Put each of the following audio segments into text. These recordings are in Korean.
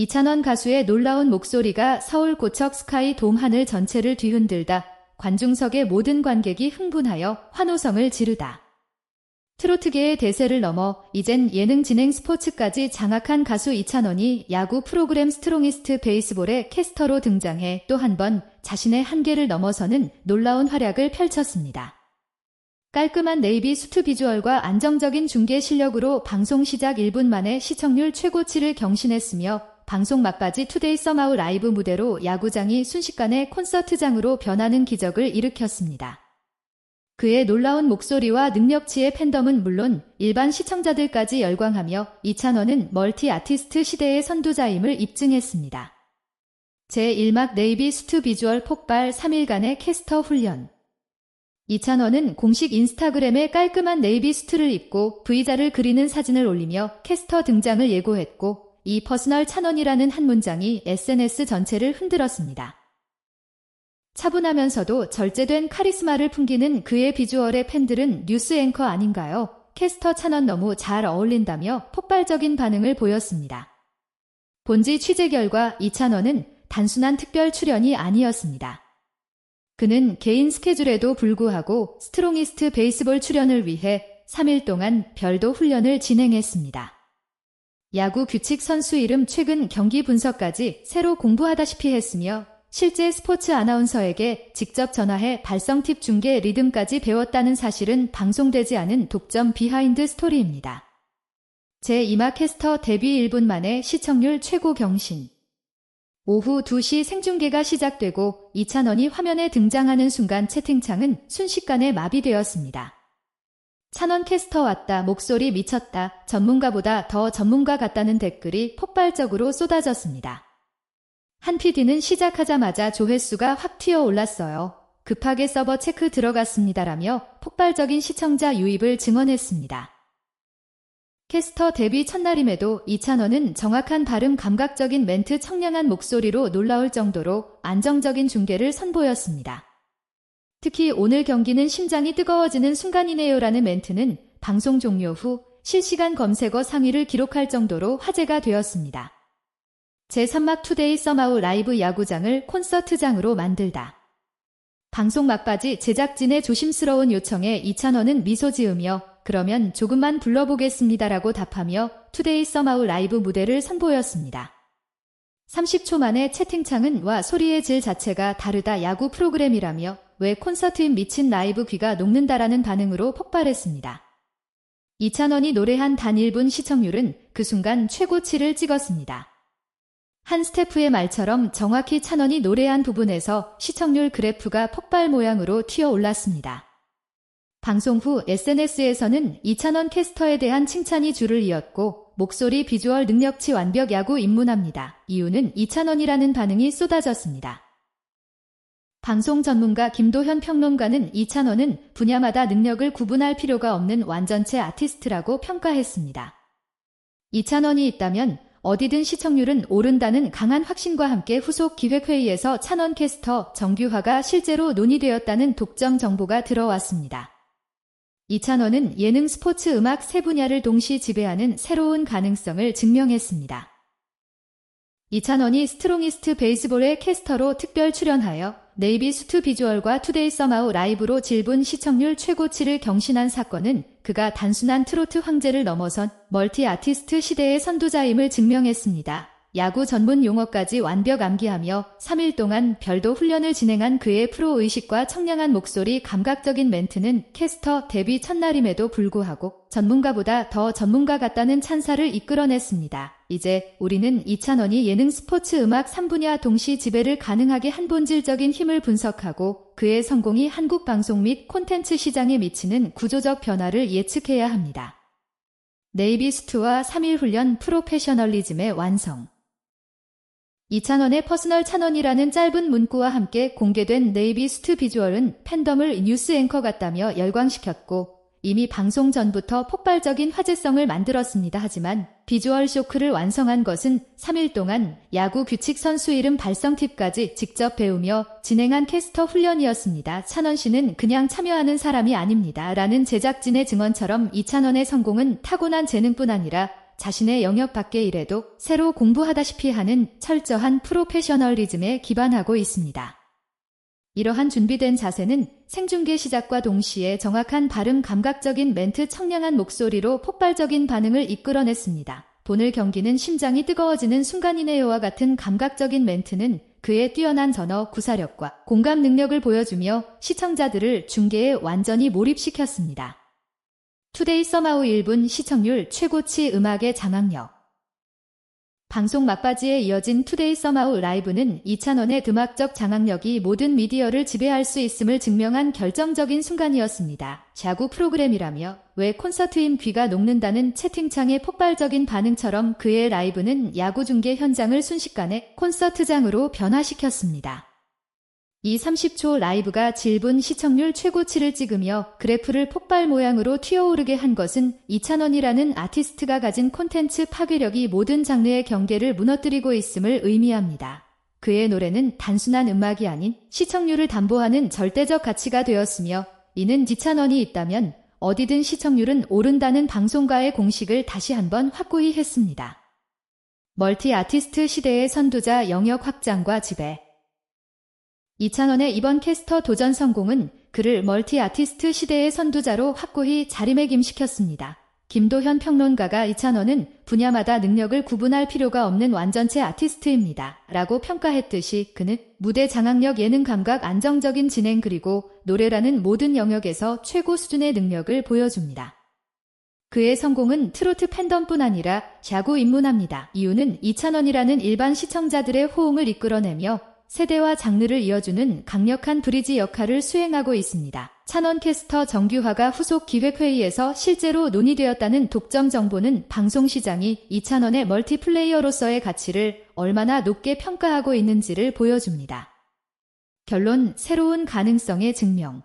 이찬원 가수의 놀라운 목소리가 서울 고척 스카이 돔 하늘 전체를 뒤흔들다 관중석의 모든 관객이 흥분하여 환호성을 지르다. 트로트계의 대세를 넘어 이젠 예능 진행 스포츠까지 장악한 가수 이찬원이 야구 프로그램 스트롱이스트 베이스볼의 캐스터로 등장해 또 한 번 자신의 한계를 넘어서는 놀라운 활약을 펼쳤습니다. 깔끔한 네이비 수트 비주얼과 안정적인 중계 실력으로 방송 시작 1분 만에 시청률 최고치를 경신했으며 방송 막바지 투데이 썸아웃 라이브 무대로 야구장이 순식간에 콘서트장으로 변하는 기적을 일으켰습니다. 그의 놀라운 목소리와 능력치의 팬덤은 물론 일반 시청자들까지 열광하며 이찬원은 멀티 아티스트 시대의 선두자임을 입증했습니다. 제1막 네이비 수트 비주얼 폭발 3일간의 캐스터 훈련 이찬원은 공식 인스타그램에 깔끔한 네이비 수트를 입고 V자를 그리는 사진을 올리며 캐스터 등장을 예고했고 이 퍼스널 찬원이라는 한 문장이 SNS 전체를 흔들었습니다. 차분하면서도 절제된 카리스마를 풍기는 그의 비주얼의 팬들은 뉴스 앵커 아닌가요? 캐스터 찬원 너무 잘 어울린다며 폭발적인 반응을 보였습니다. 본지 취재 결과 이찬원은 단순한 특별 출연이 아니었습니다. 그는 개인 스케줄에도 불구하고 스트롱이스트 베이스볼 출연을 위해 3일 동안 별도 훈련을 진행했습니다. 야구 규칙 선수 이름 최근 경기 분석까지 새로 공부하다시피 했으며 실제 스포츠 아나운서에게 직접 전화해 발성 팁 중계 리듬까지 배웠다는 사실은 방송되지 않은 독점 비하인드 스토리입니다. 제2마 캐스터 데뷔 1분 만에 시청률 최고 경신. 오후 2시 생중계가 시작되고 이찬원이 화면에 등장하는 순간 채팅창은 순식간에 마비되었습니다. 찬원 캐스터 왔다, 목소리 미쳤다, 전문가보다 더 전문가 같다는 댓글이 폭발적으로 쏟아졌습니다. 한 PD는 시작하자마자 조회수가 확 튀어 올랐어요. 급하게 서버 체크 들어갔습니다라며 폭발적인 시청자 유입을 증언했습니다. 캐스터 데뷔 첫날임에도 이찬원은 정확한 발음 감각적인 멘트 청량한 목소리로 놀라울 정도로 안정적인 중계를 선보였습니다. 특히 오늘 경기는 심장이 뜨거워지는 순간이네요라는 멘트는 방송 종료 후 실시간 검색어 상위를 기록할 정도로 화제가 되었습니다. 제3막 투데이 썸아웃 라이브 야구장을 콘서트장으로 만들다. 방송 막바지 제작진의 조심스러운 요청에 이찬원은 미소 지으며 그러면 조금만 불러보겠습니다라고 답하며 투데이 썸아웃 라이브 무대를 선보였습니다. 30초 만에 채팅창은 와 소리의 질 자체가 다르다 야구 프로그램이라며 왜 콘서트인 미친 라이브 귀가 녹는다라는 반응으로 폭발했습니다. 이찬원이 노래한 단 1분 시청률은 그 순간 최고치를 찍었습니다. 한 스태프의 말처럼 정확히 찬원이 노래한 부분에서 시청률 그래프가 폭발 모양으로 튀어 올랐습니다. 방송 후 SNS에서는 이찬원 캐스터에 대한 칭찬이 줄을 이었고 목소리 비주얼 능력치 완벽 야구 입문합니다. 이유는 이찬원이라는 반응이 쏟아졌습니다. 방송 전문가 김도현 평론가는 이찬원은 분야마다 능력을 구분할 필요가 없는 완전체 아티스트라고 평가했습니다. 이찬원이 있다면 어디든 시청률은 오른다는 강한 확신과 함께 후속 기획회의에서 찬원 캐스터 정규화가 실제로 논의되었다는 독점 정보가 들어왔습니다. 이찬원은 예능 스포츠 음악 세 분야를 동시 지배하는 새로운 가능성을 증명했습니다. 이찬원이 스트롱이스트 베이스볼의 캐스터로 특별 출연하여 네이비 수트 비주얼과 투데이 썸아웃 라이브로 질분 시청률 최고치를 경신한 사건은 그가 단순한 트로트 황제를 넘어선 멀티 아티스트 시대의 선두자임을 증명했습니다. 야구 전문 용어까지 완벽 암기하며 3일 동안 별도 훈련을 진행한 그의 프로 의식과 청량한 목소리 감각적인 멘트는 캐스터 데뷔 첫날임에도 불구하고 전문가보다 더 전문가 같다는 찬사를 이끌어냈습니다. 이제 우리는 이찬원이 예능 스포츠 음악 3분야 동시 지배를 가능하게 한 본질적인 힘을 분석하고 그의 성공이 한국 방송 및 콘텐츠 시장에 미치는 구조적 변화를 예측해야 합니다. 네이비스트와 3일 훈련 프로페셔널리즘의 완성 이찬원의 퍼스널 찬원이라는 짧은 문구와 함께 공개된 네이비스트 비주얼은 팬덤을 뉴스 앵커 같다며 열광시켰고 이미 방송 전부터 폭발적인 화제성을 만들었습니다. 하지만 비주얼 쇼크를 완성한 것은 3일 동안 야구 규칙 선수 이름 발성 팁까지 직접 배우며 진행한 캐스터 훈련이었습니다. 찬원 씨는 그냥 참여하는 사람이 아닙니다. 라는 제작진의 증언처럼 이찬원의 성공은 타고난 재능뿐 아니라 자신의 영역 밖의 일에도 새로 공부하다시피 하는 철저한 프로페셔널리즘에 기반하고 있습니다. 이러한 준비된 자세는 생중계 시작과 동시에 정확한 발음 감각적인 멘트 청량한 목소리로 폭발적인 반응을 이끌어냈습니다. 오늘 경기는 심장이 뜨거워지는 순간이네요와 같은 감각적인 멘트는 그의 뛰어난 전어 구사력과 공감 능력을 보여주며 시청자들을 중계에 완전히 몰입시켰습니다. 투데이 서마우 1분 시청률 최고치 음악의 장악력 방송 막바지에 이어진 투데이 서마우 라이브는 이찬원의 음악적 장악력이 모든 미디어를 지배할 수 있음을 증명한 결정적인 순간이었습니다. 자구 프로그램이라며 왜 콘서트임 귀가 녹는다는 채팅창의 폭발적인 반응처럼 그의 라이브는 야구 중계 현장을 순식간에 콘서트장으로 변화시켰습니다. 이 30초 라이브가 질분 시청률 최고치를 찍으며 그래프를 폭발 모양으로 튀어오르게 한 것은 이찬원이라는 아티스트가 가진 콘텐츠 파괴력이 모든 장르의 경계를 무너뜨리고 있음을 의미합니다. 그의 노래는 단순한 음악이 아닌 시청률을 담보하는 절대적 가치가 되었으며 이는 이찬원이 있다면 어디든 시청률은 오른다는 방송가의 공식을 다시 한번 확고히 했습니다. 멀티 아티스트 시대의 선두자 영역 확장과 지배 이찬원의 이번 캐스터 도전 성공은 그를 멀티 아티스트 시대의 선두자로 확고히 자리매김시켰습니다. 김도현 평론가가 이찬원은 분야마다 능력을 구분할 필요가 없는 완전체 아티스트입니다. 라고 평가했듯이 그는 무대 장악력 예능 감각 안정적인 진행 그리고 노래라는 모든 영역에서 최고 수준의 능력을 보여줍니다. 그의 성공은 트로트 팬덤뿐 아니라 야구 입문합니다. 이유는 이찬원이라는 일반 시청자들의 호응을 이끌어내며 세대와 장르를 이어주는 강력한 브리지 역할을 수행하고 있습니다. 찬원 캐스터 정규화가 후속 기획회의에서 실제로 논의되었다는 독점 정보는 방송 시장이 이찬원의 멀티플레이어로서의 가치를 얼마나 높게 평가하고 있는지를 보여줍니다. 결론 새로운 가능성의 증명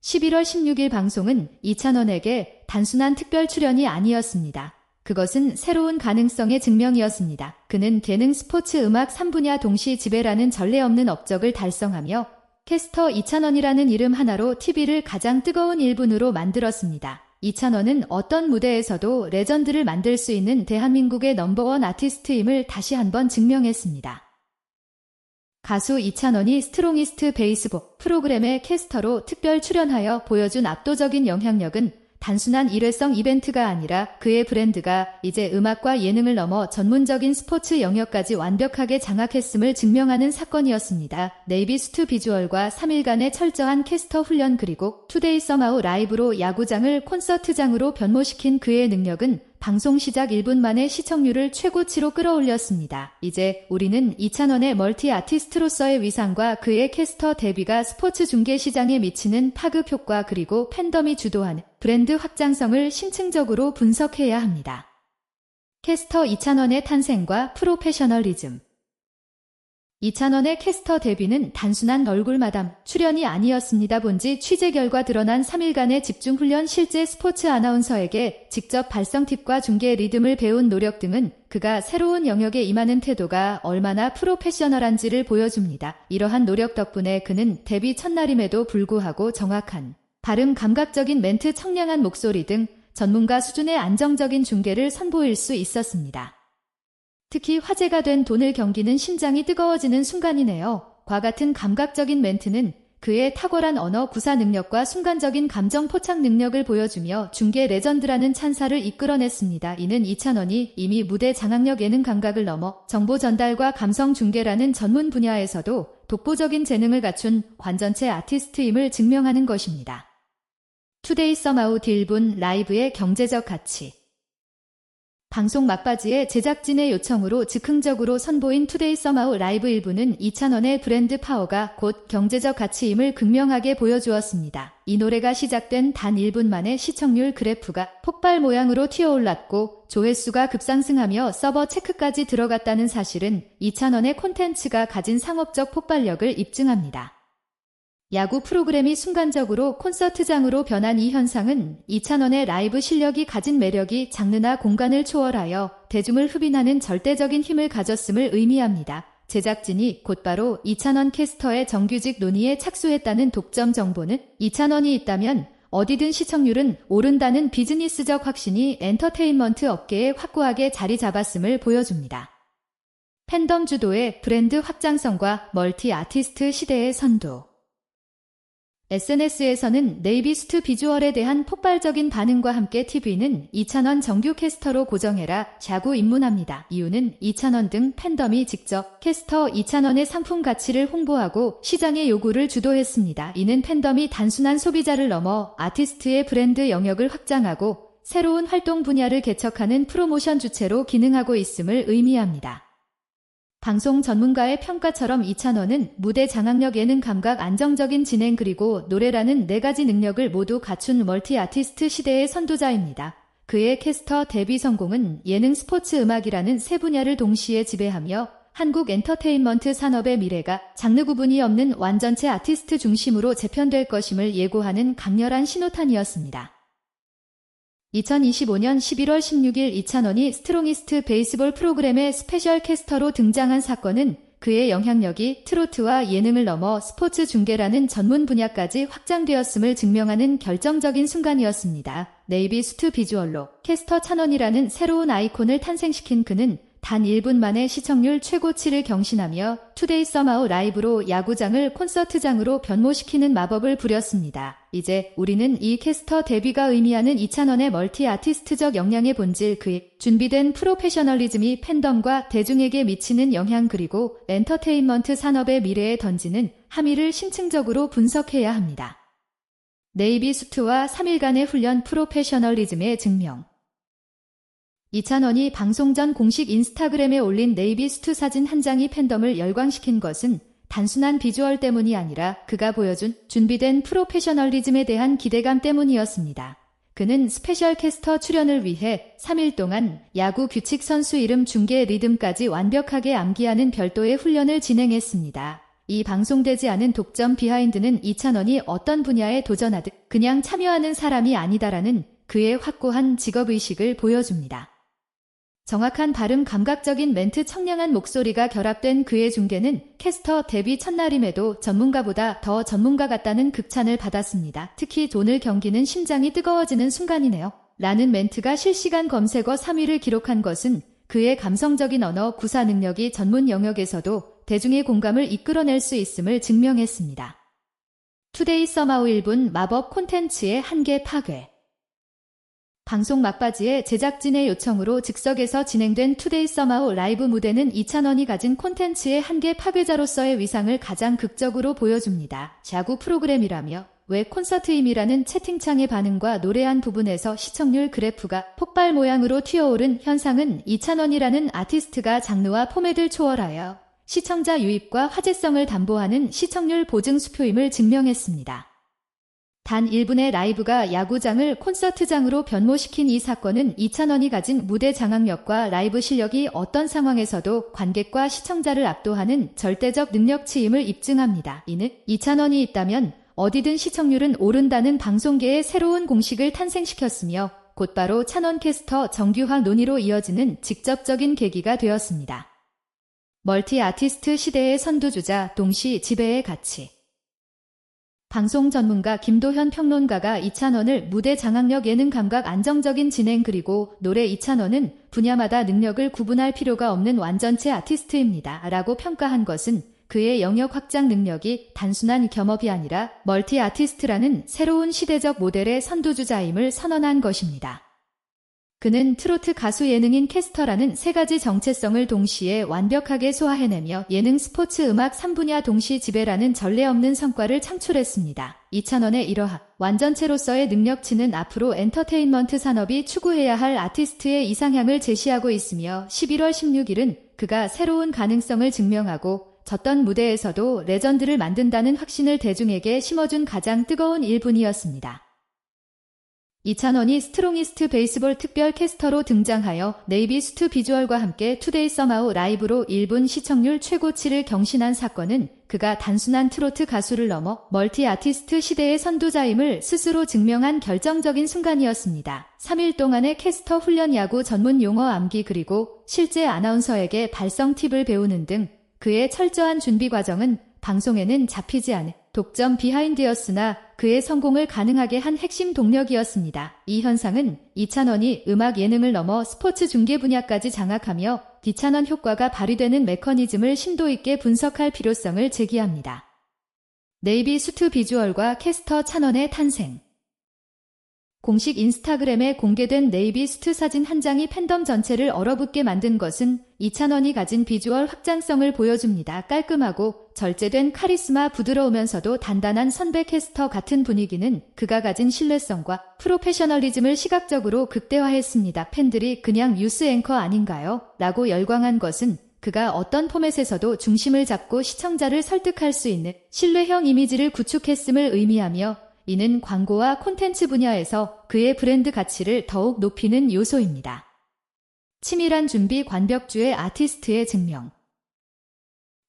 11월 16일 방송은 이찬원에게 단순한 특별 출연이 아니었습니다. 그것은 새로운 가능성의 증명이었습니다. 그는 개능 스포츠 음악 3분야 동시 지배라는 전례 없는 업적을 달성하며 캐스터 이찬원이라는 이름 하나로 TV를 가장 뜨거운 1분으로 만들었습니다. 이찬원은 어떤 무대에서도 레전드를 만들 수 있는 대한민국의 넘버원 아티스트임을 다시 한번 증명했습니다. 가수 이찬원이 스트롱이스트 베이스복 프로그램의 캐스터로 특별 출연하여 보여준 압도적인 영향력은 단순한 일회성 이벤트가 아니라 그의 브랜드가 이제 음악과 예능을 넘어 전문적인 스포츠 영역까지 완벽하게 장악했음을 증명하는 사건이었습니다. 네이비스투 비주얼과 3일간의 철저한 캐스터 훈련 그리고 투데이 서마우 라이브로 야구장을 콘서트장으로 변모시킨 그의 능력은 방송 시작 1분 만에 시청률을 최고치로 끌어올렸습니다. 이제 우리는 이찬원의 멀티 아티스트로서의 위상과 그의 캐스터 데뷔가 스포츠 중계 시장에 미치는 파급 효과 그리고 팬덤이 주도하는 브랜드 확장성을 심층적으로 분석해야 합니다. 캐스터 이찬원의 탄생과 프로페셔널리즘 이찬원의 캐스터 데뷔는 단순한 얼굴 마담 출연이 아니었습니다. 본지 취재 결과 드러난 3일간의 집중 훈련 실제 스포츠 아나운서에게 직접 발성 팁과 중계 리듬을 배운 노력 등은 그가 새로운 영역에 임하는 태도가 얼마나 프로페셔널한지를 보여줍니다. 이러한 노력 덕분에 그는 데뷔 첫날임에도 불구하고 정확한 발음 감각적인 멘트 청량한 목소리 등 전문가 수준의 안정적인 중계를 선보일 수 있었습니다. 특히 화제가 된 돈을 경기는 심장이 뜨거워지는 순간이네요. 과 같은 감각적인 멘트는 그의 탁월한 언어 구사 능력과 순간적인 감정 포착 능력을 보여주며 중계 레전드라는 찬사를 이끌어냈습니다. 이는 이찬원이 이미 무대 장악력 예능 감각을 넘어 정보 전달과 감성 중계라는 전문 분야에서도 독보적인 재능을 갖춘 완전체 아티스트임을 증명하는 것입니다. 투데이 썸아웃 1분 라이브의 경제적 가치 방송 막바지에 제작진의 요청으로 즉흥적으로 선보인 투데이 서마우 라이브 일부는 이찬원의 브랜드 파워가 곧 경제적 가치임을 극명하게 보여주었습니다. 이 노래가 시작된 단 1분 만에 시청률 그래프가 폭발 모양으로 튀어올랐고 조회수가 급상승하며 서버 체크까지 들어갔다는 사실은 이찬원의 콘텐츠가 가진 상업적 폭발력을 입증합니다. 야구 프로그램이 순간적으로 콘서트장으로 변한 이 현상은 이찬원의 라이브 실력이 가진 매력이 장르나 공간을 초월하여 대중을 흡인하는 절대적인 힘을 가졌음을 의미합니다. 제작진이 곧바로 이찬원 캐스터의 정규직 논의에 착수했다는 독점 정보는 이찬원이 있다면 어디든 시청률은 오른다는 비즈니스적 확신이 엔터테인먼트 업계에 확고하게 자리 잡았음을 보여줍니다. 팬덤 주도의 브랜드 확장성과 멀티 아티스트 시대의 선도. SNS에서는 네이비스트 비주얼에 대한 폭발적인 반응과 함께 TV는 이찬원 정규 캐스터로 고정해라 자구 입문합니다. 이유는 이찬원 등 팬덤이 직접 캐스터 이찬원의 상품 가치를 홍보하고 시장의 요구를 주도했습니다. 이는 팬덤이 단순한 소비자를 넘어 아티스트의 브랜드 영역을 확장하고 새로운 활동 분야를 개척하는 프로모션 주체로 기능하고 있음을 의미합니다. 방송 전문가의 평가처럼 이찬원은 무대 장악력 예능 감각 안정적인 진행 그리고 노래라는 네 가지 능력을 모두 갖춘 멀티 아티스트 시대의 선두자입니다. 그의 캐스터 데뷔 성공은 예능 스포츠 음악이라는 세 분야를 동시에 지배하며 한국 엔터테인먼트 산업의 미래가 장르 구분이 없는 완전체 아티스트 중심으로 재편될 것임을 예고하는 강렬한 신호탄이었습니다. 2025년 11월 16일 이찬원이 스트롱이스트 베이스볼 프로그램의 스페셜 캐스터로 등장한 사건은 그의 영향력이 트로트와 예능을 넘어 스포츠 중계라는 전문 분야까지 확장되었음을 증명하는 결정적인 순간이었습니다. 네이비 수트 비주얼로 캐스터 찬원이라는 새로운 아이콘을 탄생시킨 그는 단 1분 만에 시청률 최고치를 경신하며 투데이 썸아웃 라이브로 야구장을 콘서트장으로 변모시키는 마법을 부렸습니다. 이제 우리는 이 캐스터 데뷔가 의미하는 2찬원의 멀티 아티스트적 역량의 본질 그의 준비된 프로페셔널리즘이 팬덤과 대중에게 미치는 영향 그리고 엔터테인먼트 산업의 미래에 던지는 함의를 심층적으로 분석해야 합니다. 네이비 수트와 3일간의 훈련 프로페셔널리즘의 증명 이찬원이 방송 전 공식 인스타그램에 올린 네이비 수트 사진 한 장이 팬덤을 열광시킨 것은 단순한 비주얼 때문이 아니라 그가 보여준 준비된 프로페셔널리즘에 대한 기대감 때문이었습니다. 그는 스페셜 캐스터 출연을 위해 3일 동안 야구 규칙 선수 이름 중계 리듬까지 완벽하게 암기하는 별도의 훈련을 진행했습니다. 이 방송되지 않은 독점 비하인드는 이찬원이 어떤 분야에 도전하듯 그냥 참여하는 사람이 아니다라는 그의 확고한 직업의식을 보여줍니다. 정확한 발음 감각적인 멘트 청량한 목소리가 결합된 그의 중계는 캐스터 데뷔 첫날임에도 전문가보다 더 전문가 같다는 극찬을 받았습니다. 특히 오늘 경기는 심장이 뜨거워지는 순간이네요. 라는 멘트가 실시간 검색어 3위를 기록한 것은 그의 감성적인 언어 구사 능력이 전문 영역에서도 대중의 공감을 이끌어낼 수 있음을 증명했습니다. 투데이 서마우 1분 마법 콘텐츠의 한계 파괴 방송 막바지에 제작진의 요청으로 즉석에서 진행된 투데이 서마우 라이브 무대는 이찬원이 가진 콘텐츠의 한계 파괴자로서의 위상을 가장 극적으로 보여줍니다. 자구 프로그램이라며 왜 콘서트임이라는 채팅창의 반응과 노래한 부분에서 시청률 그래프가 폭발 모양으로 튀어오른 현상은 이찬원이라는 아티스트가 장르와 포맷을 초월하여 시청자 유입과 화제성을 담보하는 시청률 보증 수표임을 증명했습니다. 단 1분의 라이브가 야구장을 콘서트장으로 변모시킨 이 사건은 이찬원이 가진 무대 장악력과 라이브 실력이 어떤 상황에서도 관객과 시청자를 압도하는 절대적 능력치임을 입증합니다. 이는 이찬원이 있다면 어디든 시청률은 오른다는 방송계의 새로운 공식을 탄생시켰으며 곧바로 찬원 캐스터 정규화 논의로 이어지는 직접적인 계기가 되었습니다. 멀티 아티스트 시대의 선두주자 동시 지배의 가치 방송 전문가 김도현 평론가가 이찬원을 무대 장악력 예능 감각 안정적인 진행 그리고 노래 이찬원은 분야마다 능력을 구분할 필요가 없는 완전체 아티스트입니다. 라고 평가한 것은 그의 영역 확장 능력이 단순한 겸업이 아니라 멀티 아티스트라는 새로운 시대적 모델의 선두주자임을 선언한 것입니다. 그는 트로트 가수 예능인 캐스터라는 세 가지 정체성을 동시에 완벽하게 소화해내며 예능 스포츠 음악 3분야 동시 지배라는 전례 없는 성과를 창출했습니다. 이찬원의 이러한 완전체로서의 능력치는 앞으로 엔터테인먼트 산업이 추구해야 할 아티스트의 이상향을 제시하고 있으며 11월 16일은 그가 새로운 가능성을 증명하고 졌던 무대에서도 레전드를 만든다는 확신을 대중에게 심어준 가장 뜨거운 1분이었습니다. 이찬원이 스트롱이스트 베이스볼 특별 캐스터로 등장하여 네이비스트 비주얼과 함께 투데이 썸아우 라이브로 1분 시청률 최고치를 경신한 사건은 그가 단순한 트로트 가수를 넘어 멀티 아티스트 시대의 선두자임을 스스로 증명한 결정적인 순간이었습니다. 3일 동안의 캐스터 훈련 야구 전문 용어 암기 그리고 실제 아나운서에게 발성 팁을 배우는 등 그의 철저한 준비 과정은 방송에는 잡히지 않은 독점 비하인드였으나 그의 성공을 가능하게 한 핵심 동력이었습니다. 이 현상은 이찬원이 음악 예능을 넘어 스포츠 중계 분야까지 장악하며 뒤찬원 효과가 발휘되는 메커니즘을 심도 있게 분석할 필요성을 제기합니다. 네이비 수트 비주얼과 캐스터 찬원의 탄생 공식 인스타그램에 공개된 네이비 수트 사진 한 장이 팬덤 전체를 얼어붙게 만든 것은 이찬원이 가진 비주얼 확장성을 보여줍니다. 깔끔하고 절제된 카리스마 부드러우면서도 단단한 선배 캐스터 같은 분위기는 그가 가진 신뢰성과 프로페셔널리즘을 시각적으로 극대화했습니다. 팬들이 그냥 뉴스 앵커 아닌가요? 라고 열광한 것은 그가 어떤 포맷에서도 중심을 잡고 시청자를 설득할 수 있는 신뢰형 이미지를 구축했음을 의미하며 이는 광고와 콘텐츠 분야에서 그의 브랜드 가치를 더욱 높이는 요소입니다. 치밀한 준비 관벽주의 아티스트의 증명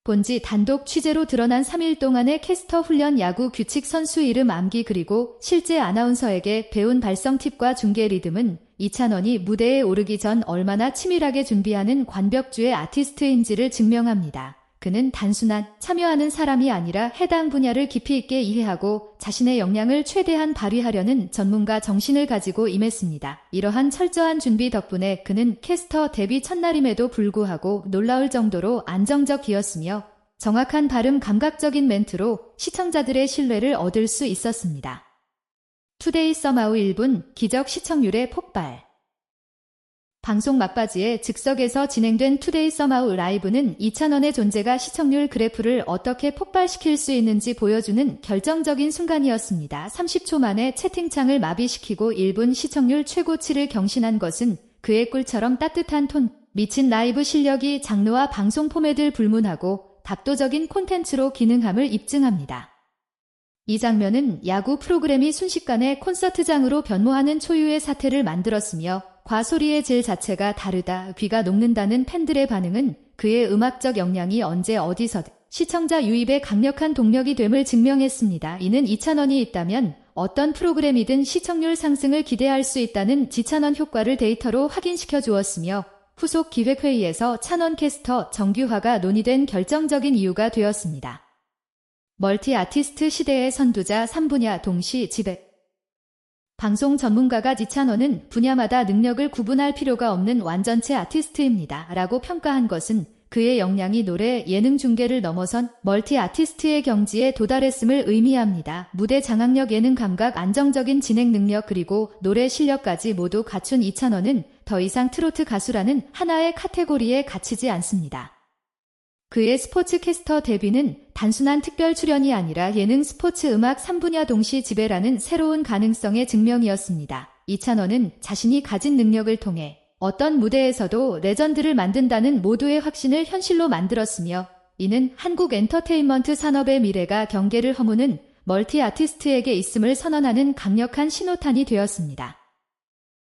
본지 단독 취재로 드러난 3일 동안의 캐스터 훈련 야구 규칙 선수 이름 암기 그리고 실제 아나운서에게 배운 발성 팁과 중계 리듬은 이찬원이 무대에 오르기 전 얼마나 치밀하게 준비하는 관벽주의 아티스트인지를 증명합니다. 그는 단순한 참여하는 사람이 아니라 해당 분야를 깊이 있게 이해하고 자신의 역량을 최대한 발휘하려는 전문가 정신을 가지고 임했습니다. 이러한 철저한 준비 덕분에 그는 캐스터 데뷔 첫날임에도 불구하고 놀라울 정도로 안정적이었으며 정확한 발음 감각적인 멘트로 시청자들의 신뢰를 얻을 수 있었습니다. 투데이 썸아우 1분 기적 시청률의 폭발 방송 막바지에 즉석에서 진행된 투데이 썸아우 라이브는 2,000원의 존재가 시청률 그래프를 어떻게 폭발시킬 수 있는지 보여주는 결정적인 순간이었습니다. 30초 만에 채팅창을 마비시키고 1분 시청률 최고치를 경신한 것은 그의 꿀처럼 따뜻한 톤, 미친 라이브 실력이 장르와 방송 포맷을 불문하고 답도적인 콘텐츠로 기능함을 입증합니다. 이 장면은 야구 프로그램이 순식간에 콘서트장으로 변모하는 초유의 사태를 만들었으며 과소리의 질 자체가 다르다 귀가 녹는다는 팬들의 반응은 그의 음악적 역량이 언제 어디서든 시청자 유입에 강력한 동력이 됨을 증명했습니다. 이는 2,000원이 있다면 어떤 프로그램이든 시청률 상승을 기대할 수 있다는 지찬원 효과를 데이터로 확인시켜 주었으며 후속 기획회의에서 찬원 캐스터 정규화가 논의된 결정적인 이유가 되었습니다. 멀티 아티스트 시대의 선두자 3분야 동시 지배 방송 전문가가 지찬원은 분야마다 능력을 구분할 필요가 없는 완전체 아티스트입니다. 라고 평가한 것은 그의 역량이 노래, 예능 중계를 넘어선 멀티 아티스트의 경지에 도달했음을 의미합니다. 무대 장악력, 예능 감각, 안정적인 진행 능력 그리고 노래 실력까지 모두 갖춘 이찬원은 더 이상 트로트 가수라는 하나의 카테고리에 갇히지 않습니다. 그의 스포츠 캐스터 데뷔는 단순한 특별 출연이 아니라 예능 스포츠 음악 3분야 동시 지배라는 새로운 가능성의 증명이었습니다. 이찬원은 자신이 가진 능력을 통해 어떤 무대에서도 레전드를 만든다는 모두의 확신을 현실로 만들었으며 이는 한국 엔터테인먼트 산업의 미래가 경계를 허무는 멀티 아티스트에게 있음을 선언하는 강력한 신호탄이 되었습니다.